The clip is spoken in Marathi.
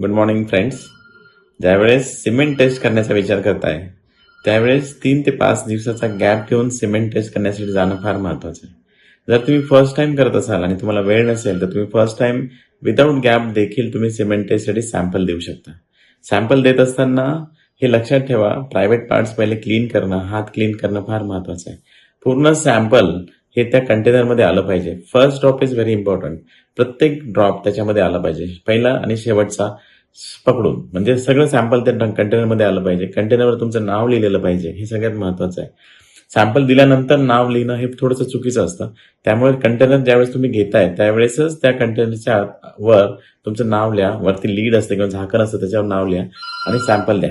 गुड मॉर्निंग फ्रेंड्स ज्यावेळेस सिमेंट टेस्ट करण्याचा विचार करताय त्यावेळेस तीन ते पाच दिवसाचा गॅप घेऊन सिमेंट टेस्ट करण्यासाठी जाणं फार महत्वाचं आहे. जर तुम्ही फर्स्ट टाइम करत असाल आणि तुम्हाला वेळ नसेल तर तुम्ही फर्स्ट टाइम विदाऊट गॅप देखील तुम्ही सिमेंट टेस्टसाठी सॅम्पल देऊ शकता. सॅम्पल देत असताना हे लक्षात ठेवा प्रायव्हेट पार्ट्स पहिले क्लीन करणं हात क्लीन करणं फार महत्वाचं आहे. पूर्ण सॅम्पल हे त्या कंटेनरमध्ये आलं पाहिजे. First drop is very important प्रत्येक ड्रॉप त्याच्यामध्ये आला पाहिजे. पहिला आणि शेवटचा पकडून. म्हणजे सगळं सॅम्पल त्या कंटेनरमध्ये आलं पाहिजे. कंटेनरवर तुमचं नाव लिहिलेलं पाहिजे. हे सगळ्यात महत्वाचं आहे. सॅम्पल दिल्यानंतर नाव लिहिणं हे थोडंसं चुकीचं असतं. त्यामुळे कंटेनर ज्यावेळेस तुम्ही घेताय त्यावेळेसच त्या कंटेनरच्या वर तुमचं नाव लिहा. वरती लीड असते किंवा झाकण असतं त्याच्यावर नाव लिहा आणि सॅम्पल द्या.